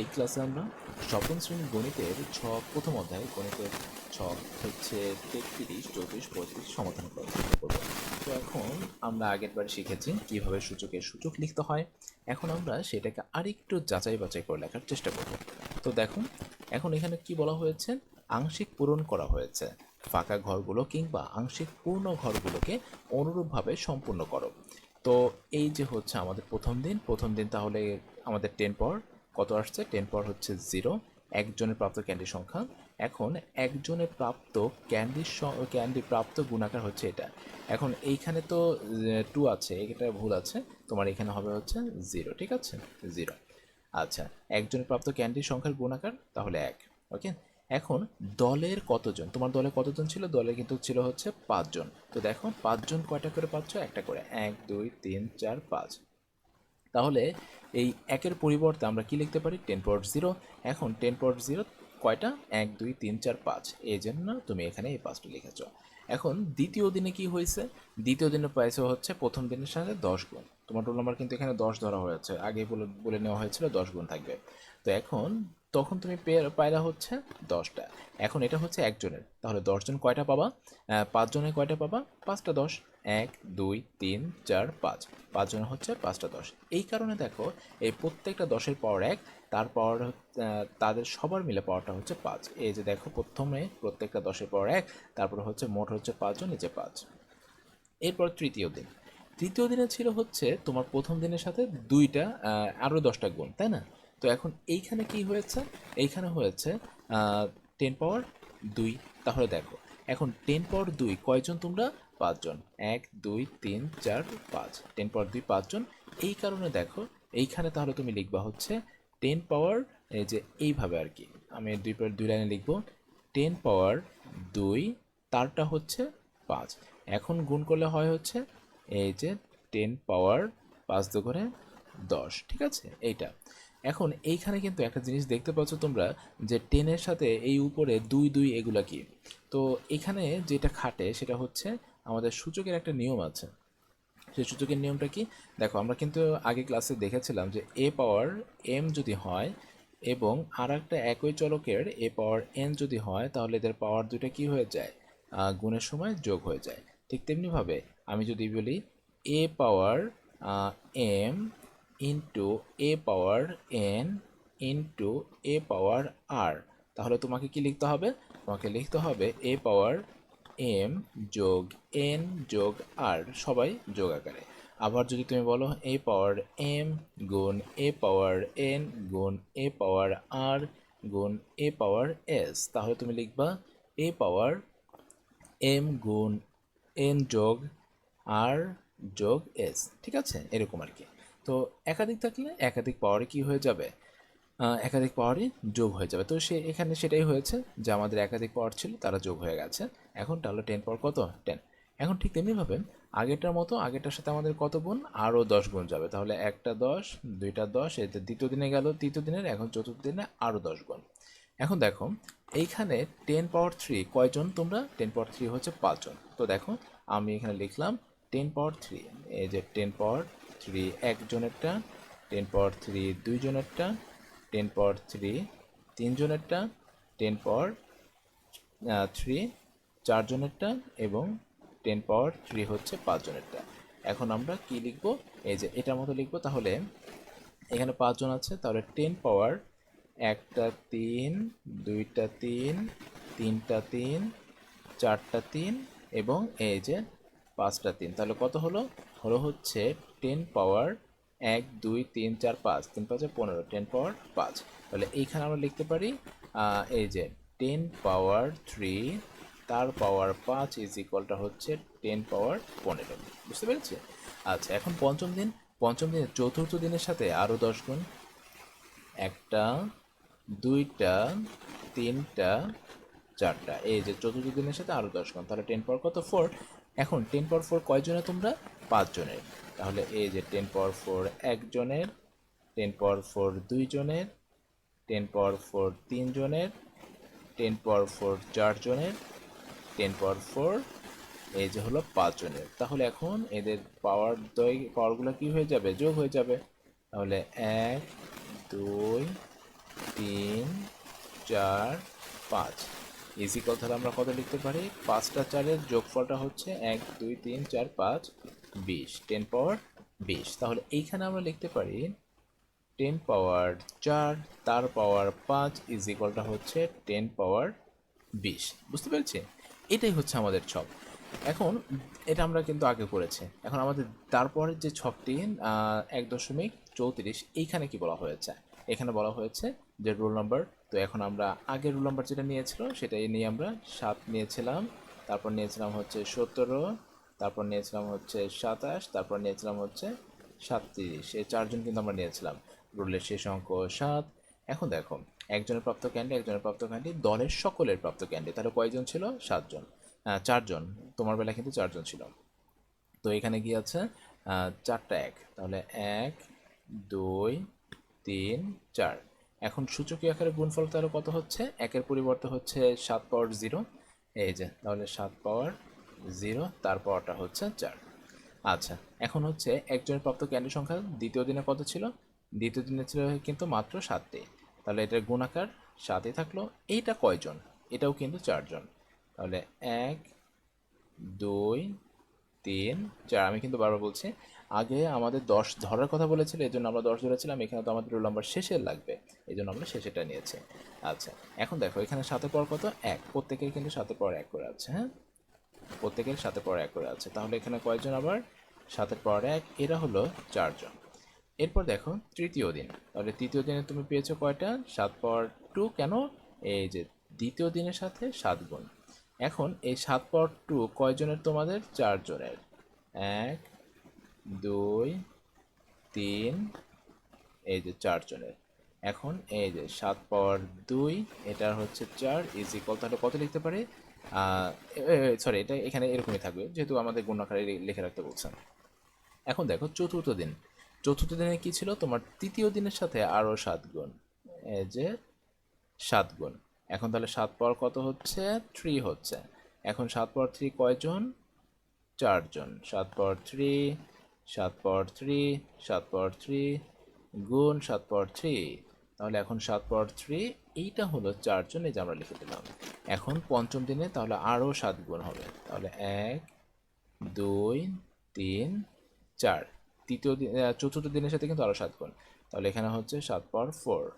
এই ক্লাসে আমরা সপ্তম শ্রেণির গণিতের ছক প্রথম অধ্যায় গণিতের ছক হচ্ছে তেত্রিশ, চৌত্রিশ, পঁয়ত্রিশ সমাধান করার চেষ্টা করব। তো এখন আমরা আগের বার শিখেছি কীভাবে সূচকের সূচক লিখতে হয়। এখন আমরা সেটাকে আরেকটু যাচাই বাছাই করে লেখার চেষ্টা করব। তো দেখুন, এখন এখানে কি বলা হয়েছে? আংশিক পূরণ করা হয়েছে। ফাঁকা ঘরগুলো কিংবা আংশিক পূর্ণ ঘরগুলোকে অনুরূপভাবে সম্পূর্ণ করো। তো এই যে হচ্ছে আমাদের প্রথম দিন প্রথম দিন তাহলে আমাদের টেন পাওয়ার কত আসছে? টেন পাওয়ার হচ্ছে জিরো একজনের প্রাপ্ত ক্যান্ডির সংখ্যা। এখন একজনের প্রাপ্ত ক্যান্ডির ক্যান্ডি প্রাপ্ত গুণাকার হচ্ছে এটা। এখন এইখানে তো টু আছে, এটা ভুল আছে। তোমার এখানে হবে হচ্ছে জিরো ঠিক আছে? জিরো আচ্ছা একজনের প্রাপ্ত ক্যান্ডির সংখ্যার গুণাকার, তাহলে এক ওকে এখন দলের কতজন? তোমার দলে কতজন ছিল? দলে কিন্তু ছিল হচ্ছে পাঁচজন। তো দেখো, পাঁচজন কয়টা করে পাচ্ছ? একটা করে। এক, দুই, তিন, চার, পাঁচ। তাহলে এই একের পরিবর্তে আমরা কি লিখতে পারি? টেন পয়েন্ট জিরো এখন টেন পয়েন্ট জিরো কয়টা? এক দুই তিন চার পাঁচ। এই জন্য তুমি এখানে এই পাঁচটি লিখেছ। এখন দ্বিতীয় দিনে কি হয়েছে? দ্বিতীয় দিনে পাইছে হচ্ছে প্রথম দিনের সাথে দশ গুণ। তোমার রোল নাম্বার কিন্তু এখানে দশ ধরা হয়েছে। আগে বলে বলে নেওয়া হয়েছিল দশ গুণ থাকবে। তো এখন তখন তুমি পেয়ে- পায়রা হচ্ছে দশটা। এখন এটা হচ্ছে একজনের। তাহলে দশজন কয়টা পাবা? আহ, পাঁচজনের কয়টা পাবা? পাঁচটা দশ। এক, দুই, তিন, চার, পাঁচ। পাঁচজনের হচ্ছে পাঁচটা দশ। এই কারণে দেখো, এই প্রত্যেকটা দশের পাওয়ার এক, তার পাওয়ার তাদের সবার মিলে পাওয়ারটা হচ্ছে পাঁচ। এই যে দেখো, প্রথমে প্রত্যেকটা দশের পাওয়ার এক, তারপরে হচ্ছে মোট হচ্ছে পাঁচজন নিচে পাঁচ। এরপর তৃতীয় দিন। তৃতীয় দিনে ছিল হচ্ছে তোমার প্রথম দিনের সাথে দুইটা আরও দশটা গুণ, তাই না? তো এখন এইখানে কি হয়েছে? এইখানে হয়েছে টেন পাওয়ার দুই। তাহলে দেখো, এখন টেন পাওয়ার দুই, কয়জন তোমরা? পাঁচজন। এক, দুই, তিন, চার, পাঁচ। টেন পাওয়ার দুই পাঁচজন এই কারণে দেখো, এইখানে তাহলে তুমি লিখবা হচ্ছে টেন পাওয়ার এই যে এইভাবে আর কি। আমি দুই পয়েন্ট দুই লাইনে লিখব টেন পাওয়ার দুই, তারটা হচ্ছে পাঁচ। এখন গুণ করলে হয় হচ্ছে এই যে টেন পাওয়ার পাঁচ দু করে দশ, ঠিক আছে? এইটা। এখন এইখানে কিন্তু একটা জিনিস দেখতে পাচ্ছ তোমরা যে টেনের সাথে এই উপরে দুই দুই এগুলা কি? তো এখানে যেটা খাটে সেটা হচ্ছে আমাদের সূচকের একটা নিয়ম আছে। সেই সূচকের নিয়মটা কি? দেখো, আমরা কিন্তু আগে ক্লাসে দেখেছিলাম যে এ পাওয়ার এম যদি হয় এবং আর একটা একই চলকের এ পাওয়ার এন যদি হয়, তাহলে এদের পাওয়ার দুটো কি হয়ে যায়? গুণের সময় যোগ হয়ে যায়। ঠিক তেমনিভাবে আমি যদি বলি A power M into A power N into A power R তাহলে তোমাকে কি লিখতে হবে? তোমাকে লিখতে হবে এ পাওয়ার এম যোগ এন যোগ আর, সবাই যোগ আকারে। আবার যদি তুমি বলো, এ পাওয়ার এম গুণ এ পাওয়ার এন গুণ এ পাওয়ার আর গুণ এ পাওয়ার এস, তাহলে তুমি লিখবা এ পাওয়ার এম গুণ এন যোগ আর যোগ এস, ঠিক আছে? এরকম আর কি। তো একাধিক থাকলে একাধিক পাওয়ারে কি হয়ে যাবে? একাধিক পাওয়ারই যোগ হয়ে যাবে। তো সে এখানে সেটাই হয়েছে যে আমাদের একাধিক পাওয়ার ছিল, তারা যোগ হয়ে গেছে। এখন তাহলে টেন পাওয়ার কত? টেন এখন ঠিক তেমনিভাবে আগেরটার মতো আগেরটার সাথে আমাদের কত গুণ? আরও দশ গুণ যাবে। তাহলে একটা দশ, দুইটা দশ, এতে দ্বিতীয় দিনে গেল, তৃতীয় দিনের, এখন চতুর্থ দিনে আরও দশ গুণ। এখন দেখো, এইখানে টেন পাওয়ার থ্রি কয়জন তোমরা? টেন পাওয়ার থ্রি হচ্ছে পাঁচজন। তো দেখো, আমি এখানে লিখলাম টেন পাওয়ার থ্রি এই যে টেন পাওয়ার থ্রি একজনেরটা টেন পাওয়ার থ্রি দুইজনেরটা টেন পাওয়ার থ্রি, তিনজনেরটা টেন পাওয়ার থ্রি, চারজনেরটা এবং টেন পাওয়ার থ্রি হচ্ছে পাঁচজনেরটা। এখন আমরা কি লিখব? এই যে এটার মতো লিখব, তাহলে এখানে পাঁচজন আছে, তাহলে টেন পাওয়ার একটা তিন, দুইটা তিন, তিনটা তিন, চারটা তিন এবং এই যে পাঁচটা তিন। তাহলে কত হলো? হলো হচ্ছে টেন পাওয়ার এক, দুই, তিন, চার, পাঁচ। তিন, পাঁচে পনেরো। টেন পাওয়ার পাঁচ। তাহলে এইখানে আমরা লিখতে পারি এই যে টেন পাওয়ার থ্রি তার পাওয়ার পাঁচ ইজ ইকুয়ালটা হচ্ছে টেন পাওয়ার পনেরো। বুঝতে পেরেছি? আচ্ছা এখন পঞ্চম দিন। পঞ্চম দিনের চতুর্থ দিনের সাথে আরও দশ গুণ। একটা, দুইটা, তিনটা, চারটা। এই যে চতুর্থ দিনের সাথে আরও দশ গুণ। তাহলে টেন পাওয়ার কত? ফোর এখন টেন পাওয়ার ফোর কয়জনের তোমরা? পাঁচজনের। তাহলে এই যে টেন পাওয়ার ফোর একজনের টেন পাওয়ার ফোর দুইজনের টেন পাওয়ার ফোর তিনজনের টেন পাওয়ার ফোর চারজনের টেন পাওয়ার ফোর এই যে হলো পাঁচজনের। তাহলে এখন এদের পাওয়ার দয় পাওয়ারগুলো কি হয়ে যাবে? যোগ হয়ে যাবে। তাহলে এক, দুই, তিন, চার, পাঁচ। ইজিকল তাহলে আমরা কত লিখতে পারি? পাঁচটা চারের যোগফলটা হচ্ছে এক, দুই, তিন, চার, পাঁচ, বিশ। টেন পাওয়ার বিশ। তাহলে এইখানে আমরা লিখতে পারি টেন পাওয়ার চার, তার পাওয়ার পাঁচ ইজ ইকুয়ালটা হচ্ছে টেন পাওয়ার বিশ। বুঝতে পেরেছি? এটাই হচ্ছে আমাদের ছক। এখন এটা আমরা কিন্তু আগে করেছি। এখন আমাদের তারপরের যে ছকটি এক দশমিক চৌত্রিশ, এইখানে কি বলা হয়েছে? এখানে বলা হয়েছে যে রোল নাম্বার তো এখন আমরা আগের রোল নাম্বার যেটা নিয়েছিল, সেটাই নিয়ে আমরা সাত নিয়েছিলাম। তারপর নিয়েছিলাম হচ্ছে সতেরো, তারপর নিয়েছিলাম হচ্ছে সাতাশ, তারপর নিয়েছিলাম হচ্ছে সাতত্রিশ। এই চারজন কিন্তু আমরা নিয়েছিলাম। রুলের শেষ অঙ্ক সাত। এখন দেখো, একজনের প্রাপ্ত ক্যান্ডি একজনের প্রাপ্ত ক্যান্ডি দলের সকলের প্রাপ্ত ক্যান্ডি তাহলে কয়জন ছিল? সাতজন। চারজন। তোমার বেলা কিন্তু চারজন ছিল। তো এখানে কি আছে? চারটা এক। তাহলে এক, দুই, তিন, চার। এখন সূচকীয় আকারে গুণফল তাহলে কত হচ্ছে? একের পরিবর্তে হচ্ছে সাত পাওয়ার জিরো। এই যে, তাহলে সাত পাওয়ার জিরো, তার পাওয়ারটা হচ্ছে চার। আচ্ছা এখন হচ্ছে একজনের প্রাপ্ত ক্যান্ডি সংখ্যা দ্বিতীয় দিনে কত ছিল? দ্বিতীয় দিনে ছিল কিন্তু মাত্র সাতটি। তাহলে এটার গুণাকার সাতই থাকল। এইটা কয়জন? এটাও কিন্তু চারজন। তাহলে এক, দুই, তিন, চার। আমি কিন্তু বারবার বলছি আগে আমাদের দশ ধরার কথা বলেছিল, এই জন্য আমরা দশ ধরেছিলাম এখানে তো আমাদের রোল নাম্বার শেষের লাগবে, এই জন্য আমরা শেষেরটা নিয়েছি। আচ্ছা এখন দেখো, এখানে সাথে পর কত? এক। প্রত্যেকের কিন্তু সাথে পর এক করে আছে হ্যাঁ? প্রত্যেকের সাথে পর এক করে আছে। তাহলে এখানে কয়জন আবার? সাথে পর এক, এরা হলো চারজন। এরপর দেখো, তৃতীয় দিন। তাহলে তৃতীয় দিনে তুমি পেয়েছ কয়টা? সাত পর টু কেন? এই যে দ্বিতীয় দিনের সাথে সাত গুণ। এখন এই সাত পর টু কয়জনের? তোমাদের চারজনের। এক দুই, তিন, এই যে চারজনের এখন এই যে সাত পাওয়ার দুই, এটার হচ্ছে চার ইজ ইকুয়াল তাহলে কত লিখতে পারি? সরি এটা এখানে এরকমই থাকবে, যেহেতু আমাদের গুণাকারে লিখে রাখতে বলছেন এখন দেখো, চতুর্থ দিন। চতুর্থ দিনে কি ছিল? তোমার তৃতীয় দিনের সাথে আরও সাত গুণ। এই যে সাত গুণ। এখন তাহলে সাত পাওয়ার কত হচ্ছে? থ্রি হচ্ছে। এখন সাত পাওয়ার থ্রি কয়জন? চারজন। সাত পাওয়ার থ্রি সাত পাওয়ার থ্রি, সাত পাওয়ার থ্রি, গুণ সাত পাওয়ার থ্রি। তাহলে এখন সাত পাওয়ার থ্রি, এইটা হলো চারজন এই যে আমরা লিখে দিলাম। এখন পঞ্চম দিনে তাহলে আরও সাত গুণ হবে। তাহলে এক, দুই, তিন, চার। তৃতীয় দিন চতুর্থ দিনের সাথে কিন্তু আরও সাত গুণ। তাহলে এখানে হচ্ছে সাত পাওয়ার ফোর।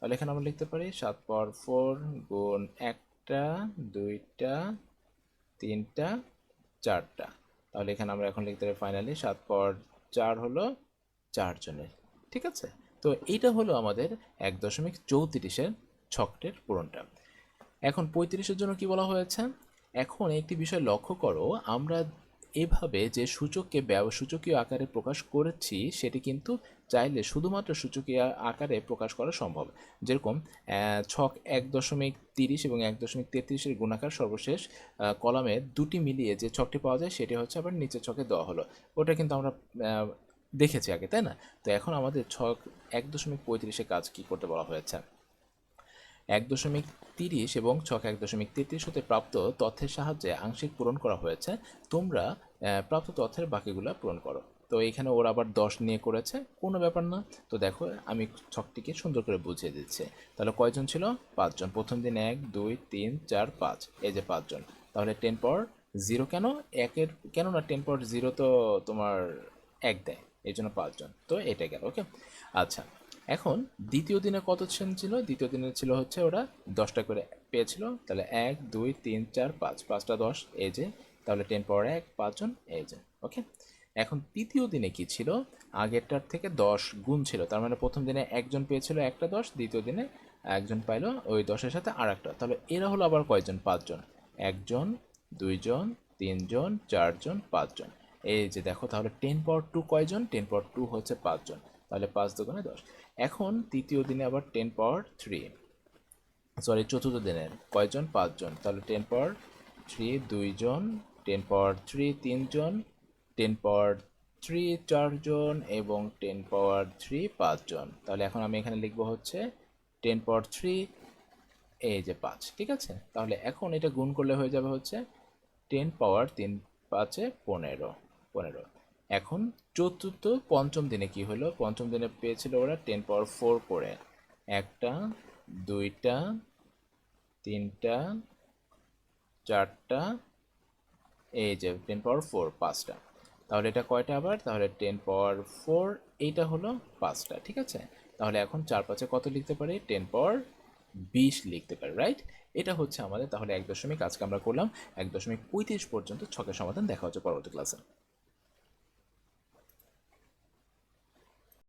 তাহলে এখানে আমরা লিখতে পারি সাত পাওয়ার ফোর গুণ একটা, দুইটা, তিনটা, চারটা। তাহলে এখানে আমরা এখন লিখতে পারি ফাইনালি সাত পর চার হলো চারজনের ঠিক আছে? তো এইটা হলো আমাদের এক দশমিক চৌত্রিশের ছকটের পূরণটা। এখন পঁয়ত্রিশের জন্য কি বলা হয়েছে? এখন একটি বিষয় লক্ষ্য করো, আমরা এভাবে যে সূচককে সূচকীয় আকারে প্রকাশ করেছি, সেটি কিন্তু চাইলে শুধুমাত্র সূচকীয় আকারে প্রকাশ করা সম্ভব। যেরকম ছক এক দশমিক তিরিশ এবং এক দশমিক তেত্রিশের গুণাকার সর্বশেষ কলামে দুটি মিলিয়ে যে ছকটি পাওয়া যায়, সেটি হচ্ছে আবার নিচের ছকে দেওয়া হলো। ওটা কিন্তু আমরা দেখেছি আগে, তাই না? তো এখন আমাদের ছক এক দশমিক পঁয়ত্রিশে কাজ কি করতে বলা হয়েছে? এক দশমিক তিরিশ এবং ছক এক দশমিক তেত্রিশ হতে প্রাপ্ত তথ্যের সাহায্যে আংশিক পূরণ করা হয়েছে। তোমরা প্রাপ্ত তথ্যের বাকিগুলো পূরণ করো। তো এখানে ওরা আবার দশ নিয়ে করেছে, কোনো ব্যাপার না। তো দেখো, আমি ছকটিকে সুন্দর করে বুঝিয়ে দিচ্ছি। তাহলে কয়জন ছিল? পাঁচজন। প্রথম দিন এক, দুই, তিন, চার, পাঁচ। এই যে পাঁচজন। তাহলে টেন পাওয়ার জিরো কেন? একের কেন না টেন পাওয়ার জিরো তো তোমার এক দেয় এই জন্য পাঁচজন। তো এটা গেল ওকে আচ্ছা। এখন দ্বিতীয় দিনে কত জন ছিল? দ্বিতীয় দিনে ছিল হচ্ছে ওরা দশটা করে পেয়েছিল। তাহলে এক, দুই, তিন, চার, পাঁচ। পাঁচটা দশ এই যে তাহলে টেন পাওয়ার এক পাঁচজন এই যে ওকে? এখন তৃতীয় দিনে কি ছিল? আগেরটার থেকে দশ গুণ ছিল। তার মানে প্রথম দিনে একজন পেয়েছিল একটা দশ, দ্বিতীয় দিনে একজন পাইলো ওই দশের সাথে আর একটা তাহলে এরা হলো আবার কয়জন? পাঁচজন একজন দুইজন তিনজন চারজন পাঁচজন এই যে দেখো, তাহলে টেন পাওয়ার টু কয়জন? টেন পাওয়ার টু হচ্ছে পাঁচজন তাহলে পাঁচ দোকানে দশ। এখন তৃতীয় দিনে আবার টেন পাওয়ার থ্রি সরি চতুর্থ দিনের কয়জন? পাঁচজন। তাহলে টেন পাওয়ার থ্রি দুইজন টেন পাওয়ার থ্রি তিনজন টেন পাওয়ার থ্রি চারজন এবং টেন পাওয়ার থ্রি পাঁচজন। তাহলে এখন আমি এখানে লিখব হচ্ছে টেন পাওয়ার থ্রি এই যে পাঁচ, ঠিক আছে? তাহলে এখন এটা গুণ করলে হয়ে যাবে হচ্ছে টেন পাওয়ার তিন, পাঁচে পনেরো পনেরো। এখন চতুর্থ, পঞ্চম দিনে কি হলো? পঞ্চম দিনে পেয়েছিল ওরা টেন পাওয়ার ফোর করে। একটা, দুইটা, তিনটা, চারটা, এই যে টেন পাওয়ার ফোর পাঁচটা। তাহলে এটা কয়টা আবার? তাহলে টেন পাওয়ার ফোর এইটা হলো পাঁচটা, ঠিক আছে? তাহলে এখন চার পাঁচে কত লিখতে পারি? টেন পাওয়ার বিশ লিখতে পারি রাইট এটা হচ্ছে আমাদের, তাহলে এক দশমিক, আজকে আমরা করলাম এক দশমিক পঁয়ত্রিশ পর্যন্ত ছকের সমাধান দেখা হচ্ছে পরবর্তী ক্লাসে